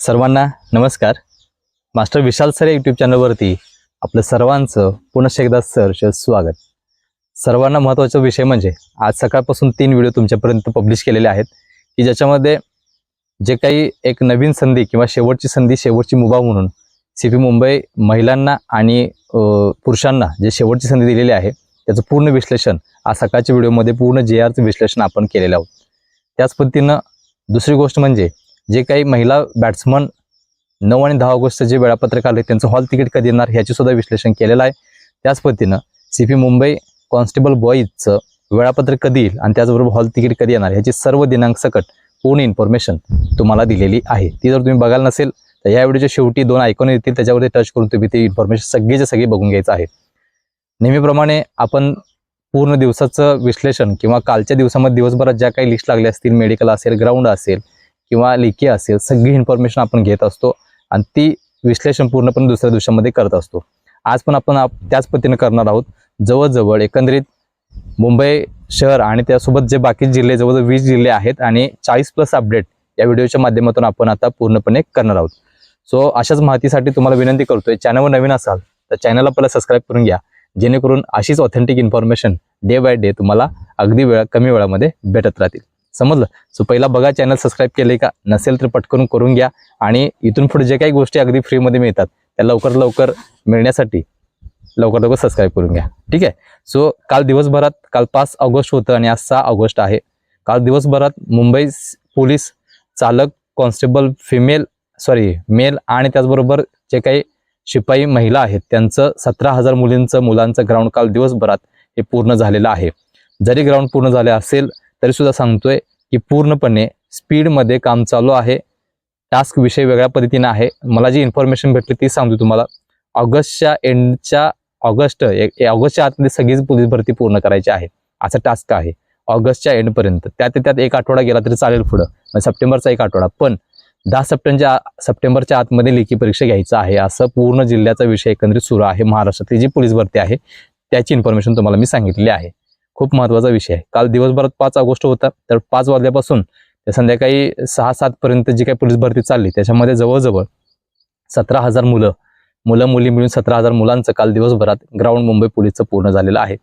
सर्वांना नमस्कार. मास्टर विशाल sir YouTube चॅनलवरती आपलं सर्वांचं पुनश्च एकदा सरच स्वागत. सर्वांना महत्त्वाचा विषय म्हणजे आज सकाळपासून तीन व्हिडिओ तुमच्यापर्यंत पब्लिश केलेले आहेत की ज्याच्यामध्ये जे काही एक नवीन संधी किंवा शेवटची संधी शेवटची मुभा म्हणून सी पी मुंबई महिलांना आणि पुरुषांना जे शेवटची संधी दिलेली आहे त्याचं पूर्ण विश्लेषण आज सकाळच्या व्हिडिओमध्ये पूर्ण जे आरचं विश्लेषण आपण केलेलं आहोत. त्याच पद्धतीनं दुसरी गोष्ट म्हणजे जे काही महिला बॅट्समन नऊ आणि दहा ऑगस्ट जे वेळापत्रक आले त्यांचं हॉल तिकीट कधी येणार ह्याचे सुद्धा विश्लेषण केलेलं आहे. त्याच पद्धतीनं सी पी मुंबई कॉन्स्टेबल बॉईजचं वेळापत्रक कधी येईल आणि त्याचबरोबर हॉल तिकीट कधी येणार ह्याची सर्व दिनांक सकट पूर्ण इन्फॉर्मेशन तुम्हाला दिलेली आहे. ती जर तुम्ही बघायला नसेल तर या व्हिडिओच्या शेवटी दोन आयकॉन येतील त्याच्यावरती टच करून तुम्ही ती इन्फॉर्मेशन सगळीच्या सगळी बघून घ्यायचं आहे. नेहमीप्रमाणे आपण पूर्ण दिवसाचं विश्लेषण किंवा कालच्या दिवसामध्ये दिवसभरात ज्या काही लिस्ट लागल्या असतील मेडिकल असेल ग्राउंड असेल किंवा लेखी असेल सगळी इन्फॉर्मेशन आपण घेत असतो आणि ती विश्लेषण पूर्णपणे दुसऱ्या दिवसामध्ये करत असतो. आज पण आपण त्याच पद्धतीने करणार आहोत. जवळजवळ एकंदरीत मुंबई शहर आणि त्यासोबत जे बाकी जिल्हे जवळजवळ वीस जिल्हे आहेत आणि चाळीस प्लस अपडेट या व्हिडिओच्या माध्यमातून आपण आता पूर्णपणे करणार आहोत. सो अशाच माहितीसाठी तुम्हाला विनंती करतोय चॅनलवर नवीन असाल तर चॅनलला पहिला सबस्क्राईब करून घ्या. जेणेकरून अशीच authentic information day by day तुम्हाला अगदी वेळा कमी वेळामध्ये भेटत राहतील. समजलं? सो पहिला बघा चॅनल सबस्क्राईब केले का? नसेल तर पटकन करून घ्या. आणि इथून पुढे जे काही गोष्टी अगदी फ्रीमध्ये मिळतात त्या लवकर लवकर मिळण्यासाठी लवकर लवकर सबस्क्राईब करून घ्या. ठीक आहे? सो काल दिवसभरात काल पाच ऑगस्ट होतं आणि आज सहा ऑगस्ट आहे. काल दिवसभरात मुंबई पोलीस चालक कॉन्स्टेबल फिमेल सॉरी मेल आणि त्याचबरोबर जे काही शिपाई महिला आहेत त्यांचं सतरा हजार मुलींचं मुलांचं ग्राउंड काल दिवसभरात हे पूर्ण झालेलं आहे. जरी ग्राउंड पूर्ण झाले असेल तरी सुद्धा सांगतोय की पूर्णपणे स्पीडमध्ये काम चालू आहे. टास्क विषय वेगळ्या पद्धतीने आहे. मला जी इन्फॉर्मेशन भेटली ती सांगतो तुम्हाला. ऑगस्टच्या एंडच्या ऑगस्ट ए- ए- ऑगस्टच्या आतमध्ये सगळीच पोलीस भरती पूर्ण करायची आहे. असा टास्क आहे. ऑगस्टच्या एंडपर्यंत. त्यात त्यात एक आठवडा गेला तरी चालेल पुढं. म्हणजे सप्टेंबरचा एक आठवडा. पण दहा सप्टेंबरच्या सप्टेंबरच्या आतमध्ये लेखी परीक्षा घ्यायचं आहे. असं पूर्ण जिल्ह्याचा विषय एकंदरीत सुरू आहे. महाराष्ट्रातली जी पोलीस भरती आहे त्याची इन्फॉर्मेशन तुम्हाला मी सांगितली आहे. खूप महत्त्वाचा विषय आहे. काल दिवसभरात पाच ऑगस्ट होता तर पाच वाजल्यापासून ते संध्याकाळी सहा सातपर्यंत जी काही पोलीस भरती चालली त्याच्यामध्ये जवळजवळ सतरा हजार मुलं मुलं मुली मिळून सतरा हजार मुलांचं काल दिवसभरात ग्राउंड मुंबई पोलीसचं पूर्ण झालेलं आहे.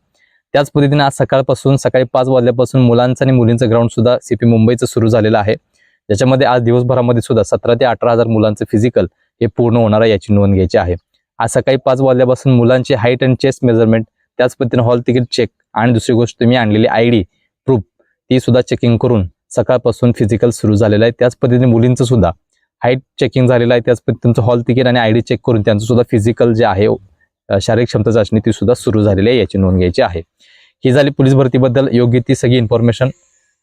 त्याच पद्धतीने आज सकाळपासून सकाळी पाच वाजल्यापासून मुलांचं आणि मुलींचं ग्राउंड सुद्धा सीपी मुंबईचं सुरू झालेलं आहे. ज्याच्यामध्ये आज दिवसभरामध्ये सुद्धा सतरा ते अठरा हजार मुलांचं फिजिकल हे पूर्ण होणार आहे याची नोंद घ्यायची आहे. आज सकाळी पाच वाजल्यापासून मुलांची हाईट अँड चेस्ट मेजरमेंट त्याच पद्धतीने हॉल तिकीट चेक आणि दुसरी गोष्ट तुम्ही आणलेली आय डी प्रूफ ती सुद्धा चेकिंग करून सकाळपासून फिजिकल सुरू झालेलं आहे. त्याच पद्धतीने मुलींचं सुद्धा हाईट चेकिंग झालेलं आहे. त्याच पद्धतीने तुमचं हॉल तिकीट आणि आय डी चेक करून त्यांचं सुद्धा फिजिकल जे आहे शारीरिक क्षमता चाचणी ती सुद्धा सुरू झालेली आहे. याची नोंद घ्यायची आहे. ही झाली पोलीस भरतीबद्दल. योग्य ती सगळी इन्फॉर्मेशन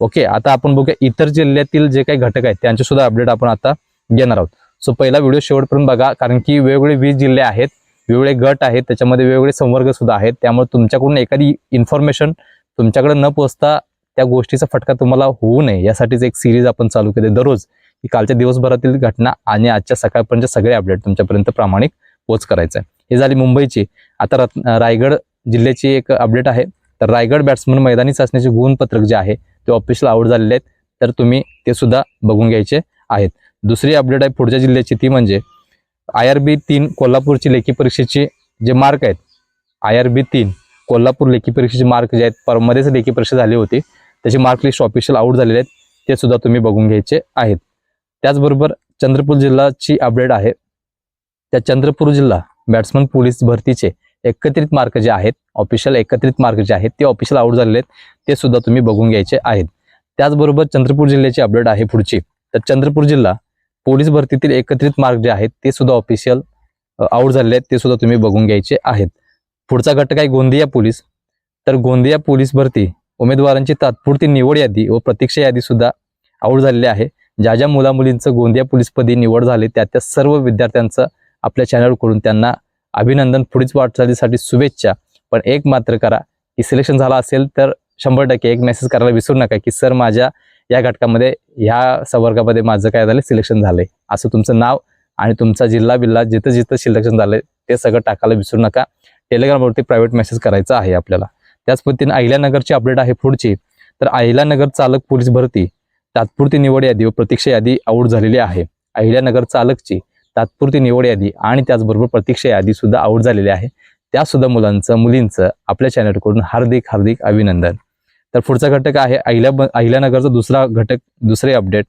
ओके आता आपण बघूया इतर जिल्ह्यातील जे काही घटक आहेत त्यांचे सुद्धा अपडेट आपण आता घेणार आहोत. सो पहिला व्हिडिओ शेवटपर्यंत बघा कारण की वेगवेगळे वीस जिल्हे आहेत. वेगवेगळे गट आहेत त्याच्यामध्ये वेगवेगळे संवर्ग सुद्धा आहेत. त्यामुळे तुमच्याकडून एखादी इन्फॉर्मेशन तुमच्याकडे न पोचता त्या गोष्टीचा फटका तुम्हाला होऊ नये. यासाठीच एक सिरीज आपण चालू केली दररोज की कालच्या दिवसभरातील घटना आणि आजच्या सकाळपर्यंत सगळे अपडेट तुमच्यापर्यंत प्रामाणिक पोच करायचं आहे. हे झाली मुंबईची. आता रत् रायगड जिल्ह्याची एक अपडेट आहे. तर रायगड बॅट्समन मैदानी चाचण्याचे गुणपत्रक जे आहे ते ऑफिशियल आउट झालेले आहेत. तर तुम्ही ते सुद्धा बघून घ्यायचे आहेत. दुसरी अपडेट आहे पुढच्या जिल्ह्याची. ती म्हणजे आय आर बी तीन कोल्हापूरची लेखी परीक्षेचे जे मार्क आहेत आय आर बी तीन कोल्हापूर लेखी परीक्षेचे मार्क जे आहेत परमध्येच लेखी परीक्षा झाली होती. त्याचे मार्क लिस्ट ऑफिशियल आउट झालेले आहेत. ते सुद्धा तुम्ही बघून घ्यायचे आहेत. त्याचबरोबर चंद्रपूर जिल्हाची अपडेट आहे. त्या चंद्रपूर जिल्हा बॅट्समन पोलीस भरतीचे एकत्रित मार्क जे आहेत ऑफिशियल एकत्रित मार्क जे आहेत ते ऑफिशियल आउट झालेले आहेत. ते सुद्धा तुम्ही बघून घ्यायचे आहेत. त्याचबरोबर चंद्रपूर जिल्ह्याची अपडेट आहे पुढची. तर चंद्रपूर जिल्हा पोलीस भरतीतील एकत्रित मार्क जे आहेत ते सुद्धा ऑफिशियल आउट झालेले आहेत ते सुद्धा तुम्ही बघून घ्यायचे आहेत. पुढचा घटक आहे गोंदिया पोलीस. तर गोंदिया पोलीस भरती उमेदवारांची तात्पुरती निवड यादी व प्रतीक्षा यादी सुद्धा आउट झालेली आहे. ज्या ज्या मुला मुलींचं गोंदिया पोलीसपदी निवड झाली त्या त्या सर्व विद्यार्थ्यांचं आपल्या चॅनलकडून त्यांना अभिनंदन. पुढीच वाटचालीसाठी शुभेच्छा. पण एक मात्र करा की सिलेक्शन झाला असेल तर शंभर टक्के एक मेसेज करायला विसरू नका की सर माझ्या या घटकामध्ये ह्या संवर्गामध्ये माझं काय झालं सिलेक्शन झालंय. असं तुमचं नाव आणि तुमचा जिल्हा बिल्ला जिथं जिथं सिलेक्शन झालंय ते सगळं टाकायला विसरू नका. टेलिग्रामवरती प्रायव्हेट मेसेज करायचा आहे आपल्याला. त्याच पद्धतीने अहिल्यानगरची अपडेट आहे पुढची. तर अहिल्यानगर चालक पोलीस भरती तात्पुरती निवड यादी व प्रतीक्षा यादी आऊट झालेली आहे. अहिल्यानगर चालकची तात्पुरती निवड यादी आणि त्याचबरोबर प्रतीक्षा यादी सुद्धा आऊट झालेली आहे. त्यासुद्धा मुलांचं मुलींचं आपल्या चॅनलकडून हार्दिक हार्दिक अभिनंदन. तर पुढचा घटक आहे अहिल्या अहिल्यानगरचा दुसरा घटक दुसरे अपडेट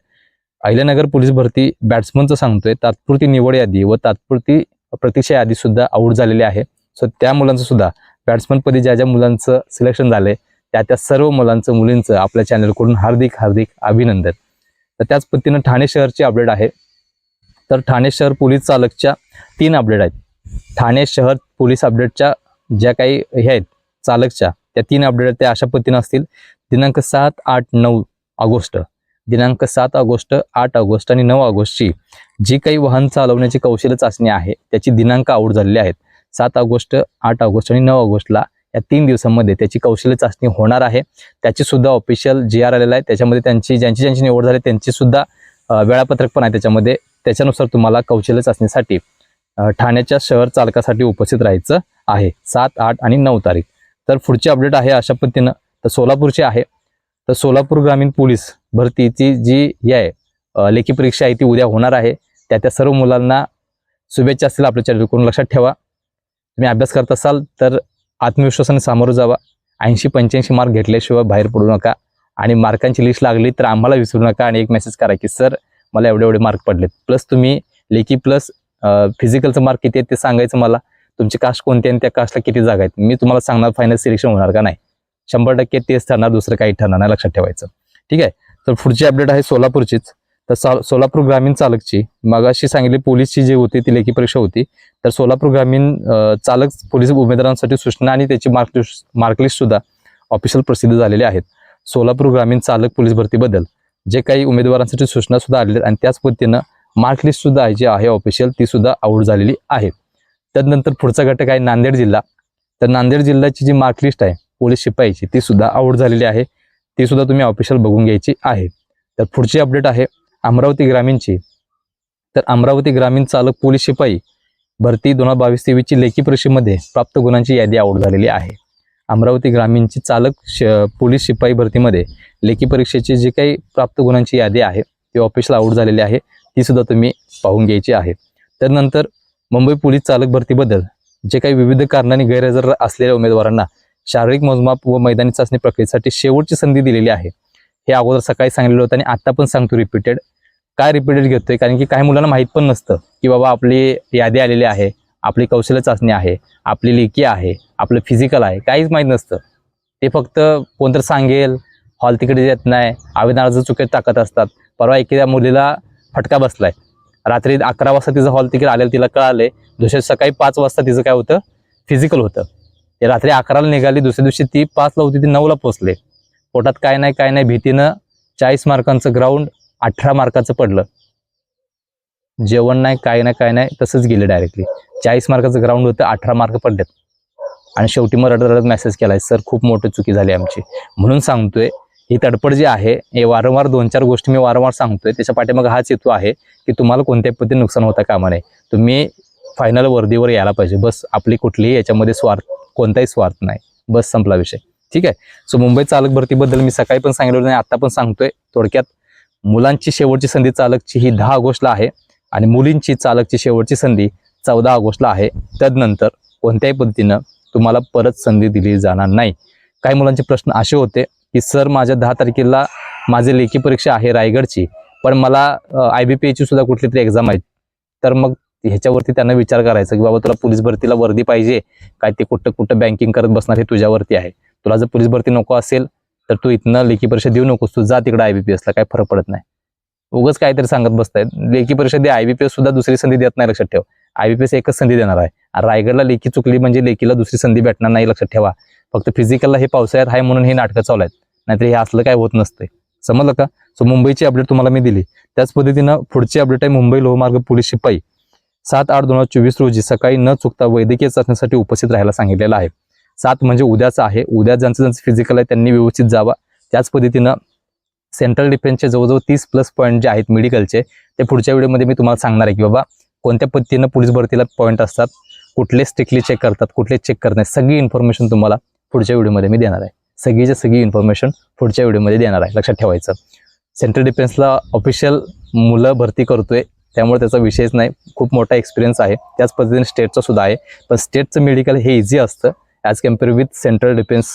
अहिल्यानगर पोलीस भरती बॅट्समनचं सांगतोय. तात्पुरती निवड यादी व तात्पुरती प्रतीक्षा यादी सुद्धा आऊट झालेली आहे. सो त्या मुलांचं सुद्धा बॅट्समनपदी ज्या ज्या मुलांचं सिलेक्शन झालंय त्या त्या सर्व मुलांचं मुलींचं आपल्या चॅनलकडून हार्दिक हार्दिक अभिनंदन. तर त्याच पद्धतीनं ठाणे शहरची अपडेट आहे. तर ठाणे शहर पोलीस चालकच्या तीन अपडेट आहेत. ठाणे शहर पोलीस अपडेटच्या ज्या काही हे आहेत चालकच्या त्या तीन अपडेट त्या अशा पद्धतीनं असतील. दिनांक सात आठ नऊ ऑगस्ट. दिनांक सात ऑगस्ट आठ ऑगस्ट आणि नऊ ऑगस्टची जी काही वाहन चालवण्याची कौशल्य चाचणी आहे त्याची दिनांक आऊट झालेली आहेत. सात ऑगस्ट आठ ऑगस्ट आणि नऊ ऑगस्टला या तीन दिवसांमध्ये त्याची कौशल्य चाचणी होणार आहे. त्याची सुद्धा ऑफिशियल जी आर आलेला आहे. त्याच्यामध्ये त्यांची ज्यांची ज्यांची निवड झाली त्यांची सुद्धा वेळापत्रक पण आहे त्याच्यामध्ये. त्याच्यानुसार तुम्हाला कौशल्य चाचणीसाठी ठाण्याच्या शहर चालकासाठी उपस्थित राहायचं आहे. सात आठ आणि नऊ तारीख. तर पुढची अपडेट आहे अशा पद्धतीनं. तर सोलापूरची आहे. तर सोलापूर ग्रामीण पोलीस भरतीची जी ही आहे लेखी परीक्षा आहे ती उद्या होणार आहे. त्या त्या सर्व मुलांना शुभेच्छा असतील आपल्या चॅनलकडून लक्षात ठेवा. तुम्ही अभ्यास करत असाल तर आत्मविश्वासाने सामोरं जावा. ऐंशी पंच्याऐंशी मार्क घेतल्याशिवाय बाहेर पडू नका. आणि मार्कांची लिस्ट लागली तर आम्हाला विसरू नका आणि एक मेसेज करा की सर मला एवढे एवढे मार्क पडलेत. प्लस तुम्ही लेखी प्लस फिजिकलचं मार्क किती आहेत ते सांगायचं मला. तुमची कास्ट कोणती आणि त्या कास्टला किती जागा आहेत? मी तुम्हाला सांगणार फायनल सिलेक्शन होणार का नाही. शंभर टक्के तेच ठरणार दुसरं काही ठरणार नाही लक्षात ठेवायचं. ठीक आहे? तर पुढची अपडेट आहे सोलापूरचीच. तर सा सोलापूर ग्रामीण चालकची. मगाशी सांगितली पोलीसची जी होती ती लेखी परीक्षा होती. तर सोलापूर ग्रामीण चालक पोलीस उमेदवारांसाठी सूचना आणि त्याची मार्क मार्कलिस्ट सुद्धा ऑफिशियल प्रसिद्ध झालेली आहेत. सोलापूर ग्रामीण चालक पोलीस भरतीबद्दल जे काही उमेदवारांसाठी सूचना सुद्धा आलेल्या आहेत आणि त्याच पद्धतीनं मार्कलिस्ट सुद्धा जी आहे ऑफिशियल ती सुद्धा आऊट झालेली आहे. त्यानंतर पुढचा घटक आहे नांदेड जिल्हा. तर नांदेड जिल्ह्याची जी मार्कलिस्ट आहे पोलीस शिपाईची ती सुद्धा आऊट झालेली आहे. ती सुद्धा तुम्ही ऑफिशियल बघून घ्यायची आहे. तर पुढची अपडेट आहे अमरावती ग्रामीणची. तर अमरावती ग्रामीण चालक पोलीस शिपाई भरती दोन हजार बावीस तेवीसची लेखी परीक्षेमध्ये प्राप्त गुणांची यादी आऊट झालेली आहे. अमरावती ग्रामीणची चालक श पोलीस शिपाई भरतीमध्ये लेखी परीक्षेची जी काही प्राप्त गुणांची यादी आहे ती ऑफिसला आऊट झालेली आहे. ती सुद्धा तुम्ही पाहून घ्यायची आहे. त्यानंतर मुंबई पोलीस चालक भरतीबद्दल जे काही विविध कारणांनी गैरहजर असलेल्या उमेदवारांना शारीरिक मोजमाप व मैदानी चाचणी प्रक्रियेसाठी शेवटची संधी दिलेली आहे. हे अगोदर सकाळी सांगितलं होतं आणि आता पण सांगतो रिपीटेड काय रिपीटेड घेतोय? कारण की काही मुलांना माहीत पण नसतं की बाबा आपली यादी आलेली आहे आपली कौशल्य चाचणी आहे आपली लेखी आहे आपलं फिजिकल आहे काहीच माहीत नसतं. ते फक्त कोणतरी सांगेल हॉल तिकडे येत नाही आवेदन अर्ज चुकीत टाकत असतात. परवा एखाद्या मुलीला फटका बसलाय. रात्री अकरा वाजता तिचं हॉल तिकीट आलेलं तिला कळाले दुसऱ्या सकाळी पाच वाजता तिचं काय होतं? फिजिकल होतं. ते रात्री अकराला निघाली दुसऱ्या दिवशी ती पाचला होती ती नऊला पोचले पोटात काय नाही काय नाही भीतीनं चाळीस मार्कांचं ग्राउंड अठरा मार्काचं पडलं. जेवण नाही काय नाही काय नाही तसंच गेले डायरेक्टली चाळीस मार्काचं ग्राउंड होतं अठरा मार्क पडलेत. आणि शेवटी मग रडत रडत मेसेज केलाय सर खूप मोठी चुकी झाली आमची. म्हणून सांगतोय ही तडपड जी आहे हे वारंवार दोन चार गोष्टी मी वारंवार सांगतोय. त्याच्या पाठीमागे हाच हेतू आहे की तुम्हाला कोणत्याही पद्धतीने नुकसान होता कामा नये. तुम्ही फायनल वर्दीवर यायला पाहिजे. बस आपली कुठलीही याच्यामध्ये स्वार्थ कोणताही स्वार्थ नाही. बस संपला विषय. ठीक आहे? सो मुंबई चालक भरतीबद्दल मी सकाळी पण सांगितलं नाही आत्ता पण सांगतोय. थोडक्यात मुलांची शेवटची संधी चालकची ही दहा ऑगस्टला आहे आणि मुलींची चालकची शेवटची संधी चौदा ऑगस्टला आहे. त्यानंतर कोणत्याही पद्धतीनं तुम्हाला परत संधी दिली जाणार नाही. काही मुलांचे प्रश्न असे होते की सर माझ्या दहा तारखेला माझी लेखी परीक्षा आहे रायगडची पण मला आय बी पी एची सुद्धा कुठली तरी एक्झाम आहे. तर मग ह्याच्यावरती त्यांना विचार करायचा की बाबा तुला पोलीस भरतीला वर्दी पाहिजे काय ते कुठं कुठं बँकिंग करत बसणार हे तुझ्यावरती आहे. तुला जर पोलीस भरती नको असेल तर तू इथनं लेखी परीक्षा देऊ नकोस तू जा तिकडे आय बी पी एसला काय फरक पडत नाही. उगाच काहीतरी सांगत बसतायत. लेखी परीक्षा दे आय बी पी एस सुद्धा दुसरी संधी देत नाही लक्षात ठेव. आय बी पी एस एकच संधी देणार आहे. आणि रायगडला लेखी चुकली म्हणजे लेखीला दुसरी संधी भेटणार नाही लक्षात ठेवा. फक्त फिजिकलला हे पावसाळ्यात आहे म्हणून हे नाटकं चालू आहेत. नाहीतर हे असलं काय होत नसतंय. समजलं का? सो मुंबईची अपडेट तुम्हाला मी दिली. त्याच पद्धतीनं पुढची अपडेट आहे मुंबई लोहमार्ग पोलीस शिपाई. सात आठ दोन हजार चोवीस रोजी सकाळी न चुकता वैद्यकीय चाचणीसाठी उपस्थित राहायला सांगितलेलं आहे. सात म्हणजे उद्याचं आहे. उद्या ज्यांचं ज्यांचं फिजिकल आहे त्यांनी व्यवस्थित जावा. त्याच पद्धतीनं सेंट्रल डिफेन्सचे जवळजवळ तीस प्लस पॉईंट जे आहेत मेडिकलचे ते पुढच्या व्हिडिओमध्ये मी तुम्हाला सांगणार आहे की बाबा कोणत्या पद्धतीनं पोलीस भरतीला पॉईंट असतात कुठले स्ट्रिक्टली चेक करतात कुठले चेक करत नाही सगळी इन्फॉर्मेशन तुम्हाला पुढच्या व्हिडिओमध्ये मी देणार आहे. सगळीच्या सगळी इन्फॉर्मेशन पुढच्या व्हिडिओमध्ये देणार आहे. लक्षात ठेवायचं. सेंट्रल डिफेन्सला ऑफिशियल मुलं भरती करतोय. त्यामुळे त्याचा विषयच नाही. खूप मोठा एक्सपिरियन्स आहे. त्याच पद्धतीने स्टेटचा सुद्धा आहे. पण स्टेटचं मेडिकल हे इझी असतं. As compare with central defence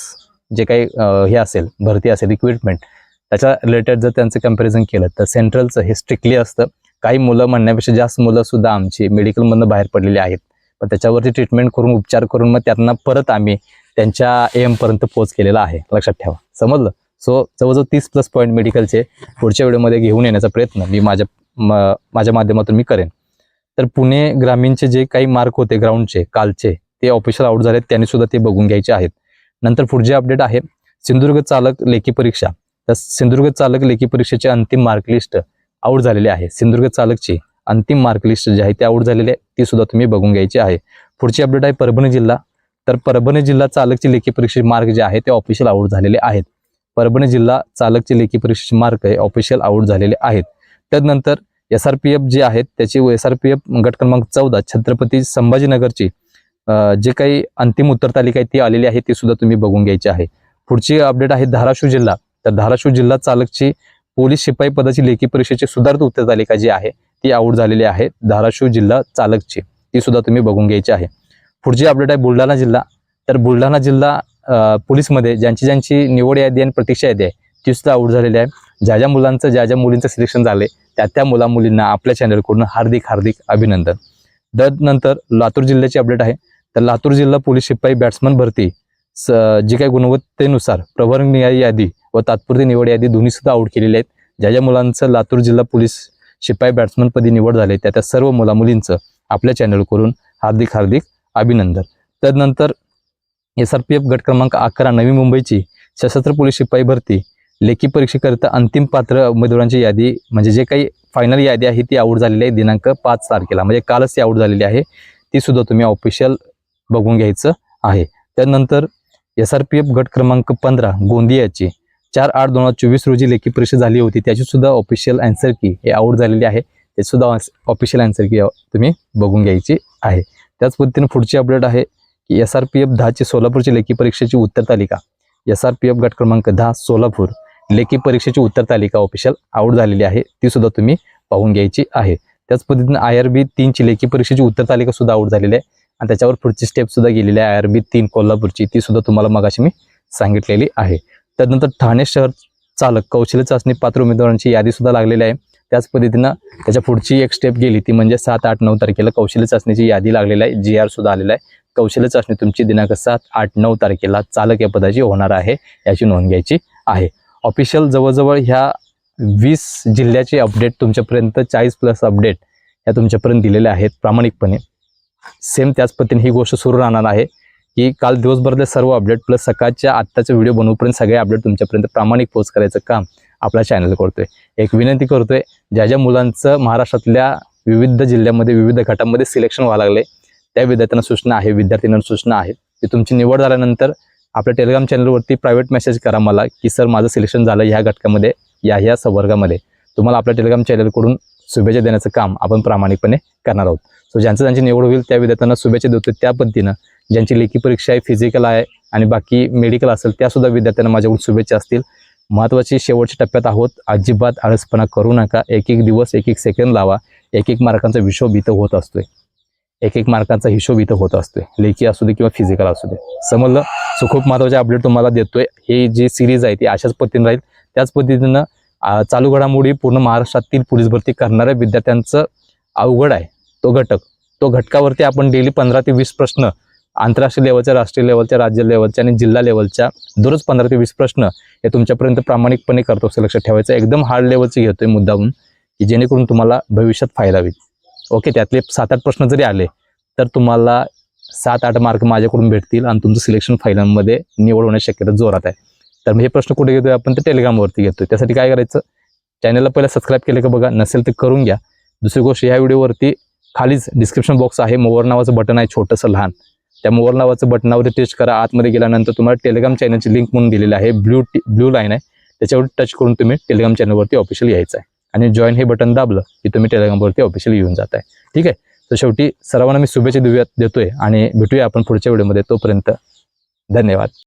जे काही हे असेल भरती असेल इक्विपमेंट त्याच्या रिलेटेड जर त्यांचं कंपॅरिझन केलं तर सेंट्रलचं हे स्ट्रिक्टली असतं. काही मुलं म्हणण्यापेक्षा जास्त मुलं सुद्धा आमची मेडिकलमधनं बाहेर पडलेली आहेत. पण त्याच्यावरती ट्रीटमेंट करून उपचार करून मग त्यांना परत आम्ही त्यांच्या एमपर्यंत पोच केलेला आहे. लक्षात ठेवा. समजलं? सो जवळजवळ तीस प्लस पॉईंट मेडिकलचे पुढच्या व्हिडिओमध्ये घेऊन येण्याचा प्रयत्न मी माझ्या म- माझ्या माध्यमातून मी करेन. तर पुणे ग्रामीणचे जे काही मार्क होते ग्राउंडचे कालचे ते ऑफिशियल आउट झाले त्यांनी सुद्धा ते बघून घ्यायचे आहेत. नंतर पुढचे अपडेट आहे. सिंधुदुर्ग चालक लेखी परीक्षा. तर सिंधुदुर्ग चालक लेखी परीक्षेचे अंतिम मार्कलिस्ट आउट झालेली आहे. सिंधुदुर्ग चालकची अंतिम मार्कलिस्ट जी आहे ती आउट झालेली आहे. ती सुद्धा तुम्ही बघून घ्यायची आहे. पुढची अपडेट आहे परभणी जिल्हा. तर परभणी जिल्हा चालकची लेखी परीक्षेचे मार्क जे आहे ते ऑफिशियल आउट झालेले आहेत. परभणी जिल्हा चालकची लेखी परीक्षेचे मार्क हे ऑफिशियल आउट झालेले आहेत. त्यानंतर एस आर पी एफ जे आहेत त्याची एस आर पी एफ गट क्रमांक चौदा छत्रपती संभाजीनगरची जे काही अंतिम उत्तर तालिका आहे ती आलेली आहे ती सुद्धा तुम्ही बघून घ्यायची आहे. पुढची अपडेट आहे धाराशिव जिल्हा. तर धाराशिव जिल्हा चालकची पोलीस शिपाई पदाची लेखी परीक्षेची सुधारित उत्तर तालिका जी आहे ती आउट झालेली आहे धाराशिव जिल्हा चालकची. ती सुद्धा तुम्ही बघून घ्यायची आहे. पुढची अपडेट आहे बुलढाणा जिल्हा. तर बुलढाणा जिल्हा पोलीसमध्ये ज्यांची ज्यांची निवड यादी आणि प्रतीक्षा यादी आहे ती सुद्धा आऊट झालेली आहे. ज्या ज्या मुलांचं ज्या ज्या मुलींचं सिलेक्शन झाले त्या त्या मुला मुलींना आपल्या चॅनलकडून हार्दिक हार्दिक अभिनंदन. दर नंतर लातूर जिल्ह्याची अपडेट आहे. तर लातूर जिल्हा पोलीस शिपाई बॅट्समन भरती स जी काही गुणवत्तेनुसार प्रवर यादी व तात्पुरती निवड यादी दोन्ही सुद्धा आऊट केलेली आहेत. ज्या ज्या मुलांचं लातूर जिल्हा पोलीस शिपाई बॅट्समन पदी निवड झाले त्या त्या सर्व मुला मुलींचं आपल्या चॅनलकडून हार्दिक हार्दिक अभिनंदन. त्यानंतर एस आर पी एफ गट क्रमांक अकरा नवी मुंबईची सशस्त्र पोलीस शिपाई भरती. लेखी परीक्षेकरिता अंतिम पात्र उमेदवारांची यादी म्हणजे जे काही फायनल यादी आहे ती आऊट झालेली आहे दिनांक पाच तारखेला. म्हणजे कालच ती आऊट झालेली आहे. ती सुद्धा तुम्ही ऑफिशियल बघून घ्यायचं आहे. त्यानंतर एस आर पी एफ गट क्रमांक पंधरा गोंदियाची. चार आठ दोन हजार चोवीस रोजी लेखी परीक्षा झाली होती. त्याची सुद्धा ऑफिशियल अँसर की हे आऊट झालेली आहे. ते सुद्धा ऑफिशियल अँसर की तुम्ही बघून घ्यायची आहे. त्याच पद्धतीने पुढची अपडेट आहे की एस आर पी एफ दहाची सोलापूरची लेखी परीक्षेची उत्तर तालिका. एस आर पी एफ गट क्रमांक दहा सोलापूर. लेखी परीक्षेची उत्तर तालिका ऑफिशियल आउट झालेली आहे. ती सुद्धा तुम्ही पाहून घ्यायची आहे. त्याच पद्धतीनं आय आर बी तीनची लेखी परीक्षेची उत्तर तालिका सुद्धा आउट झालेली आहे. आणि त्याच्यावर पुढची स्टेप सुद्धा गेलेली आहे. आय आर बी तीन कोल्हापूरची. ती सुद्धा तुम्हाला मगाशी मी सांगितलेली आहे. त्यानंतर ठाणे शहर चालक कौशल्य चाचणी पात्र उमेदवारांची यादी सुद्धा लागलेली आहे. त्याच पद्धतीनं त्याच्या पुढची एक स्टेप गेली ती म्हणजे सात आठ नऊ तारखेला कौशल्य चाचणीची यादी लागलेली आहे. जी आर सुद्धा आलेला आहे. कौशल्य चाचणी तुमची दिनांक सात आठ नऊ तारखेला चालक या पदाची होणार आहे याची नोंद घ्यायची आहे. ऑफिशियल जवळजवळ ह्या वीस जिल्ह्याचे अपडेट तुमच्यापर्यंत चाळीस प्लस अपडेट ह्या तुमच्यापर्यंत दिलेल्या आहेत प्रामाणिकपणे. सेम त्याच पद्धतीने ही गोष्ट सुरू राहणार आहे की काल दिवसभरातले सर्व अपडेट प्लस सकाळच्या आत्ताचे व्हिडिओ बनवूपर्यंत सगळे अपडेट तुमच्यापर्यंत प्रामाणिक पोस्ट करायचं काम आपला चॅनल करतोय. एक विनंती करतोय ज्या ज्या मुलांचं महाराष्ट्रातल्या विविध जिल्ह्यामध्ये विविध गटामध्ये सिलेक्शन व्हावं लागले त्या विद्यार्थ्यांना सूचना आहे विद्यार्थ्यांना सूचना आहे. की तुमची निवड झाल्यानंतर आपल्या टेलिग्राम चॅनलवरती प्रायव्हेट मेसेज करा मला की सर माझं सिलेक्शन झालं ह्या घटकामध्ये या ह्या संवर्गामध्ये. तुम्हाला आपल्या टेलिग्राम चॅनलकडून शुभेच्छा देण्याचं काम आपण प्रामाणिकपणे करणार आहोत. सो ज्यांचं ज्यांची निवड होईल त्या विद्यार्थ्यांना शुभेच्छा देतो त्या पद्धतीनं. ज्यांची लेखी परीक्षा आहे फिजिकल आहे आणि बाकी मेडिकल असेल त्यासुद्धा विद्यार्थ्यांना माझ्याकडून शुभेच्छा असतील. महत्त्वाची शेवटच्या टप्प्यात आहोत. अजिबात आळसपणा करू नका. एक एक दिवस एक एक सेकंद लावा. एक एक मार्कांचा हिशोब इथं होत असतोय. एक एक मार्कांचा हिशोब इथं होत असतोय. लेखी असू दे किंवा फिजिकल असू दे. समजलं? सो खूप महत्त्वाचे अपडेट तुम्हाला देतोय. हे जी सिरीज आहे ती अशाच पद्धतीने राहील. त्याच पद्धतीनं चालू घडामोडी पूर्ण महाराष्ट्रातील पोलीस भरती करणाऱ्या विद्यार्थ्यांचं अवघड आहे. तो घटक. तो घटकावरती आपण डेली पंधरा ते वीस प्रश्न आंतरराष्ट्रीय लेवलच्या राष्ट्रीय लेवलच्या राज्य लेवलच्या आणि जिल्हा लेवलच्या दररोज पंधरा ते वीस प्रश्न हे तुमच्यापर्यंत प्रामाणिकपणे करतो असं लक्षात ठेवायचं. एकदम हार्ड लेवलचे घेतोय मुद्दाहून की जेणेकरून तुम्हाला भविष्यात फायदा होईल. ओके त्यातले सात आठ प्रश्न जरी आले तर तुम्हाला सात आठ मार्क माझ्याकडून भेटतील आणि तुमचं सिलेक्शन फायनलमध्ये निवड होण्याची शक्यता जोरात आहे. तर मग हे प्रश्न कुठे घेतोय आपण? ते टेलिग्रामवरती घेतोय. त्यासाठी काय करायचं? चॅनलला पहिला सबस्क्राईब केलं का बघा नसेल तर करून घ्या. दुसरी गोष्ट ह्या व्हिडिओवरती खालीच डिस्क्रिप्शन बॉक्स आहे. मोवर नावाचं बटन आहे छोटंसं लहान. त्या मोवर नावाचं बटनावर टच करा. आतमध्ये गेल्यानंतर तुम्हाला टेलिग्राम चॅनलची लिंक म्हणून दिलेली आहे. ब्ल्यू ब्ल्यू लाईन आहे. त्याच्यावर टच करून तुम्ही टेलिग्राम चॅनलवरती ऑफिशियल यायचं आहे आणि जॉईन हे बटन दाबलं की तुम्ही टेलिग्रामवरती ऑफिशियल येऊन जात आहे ठीक आहे? तर शेवटी सर्वांना मी शुभेच्छा देऊया देतोय आणि भेटूया आपण पुढच्या व्हिडिओमध्ये तोपर्यंत धन्यवाद.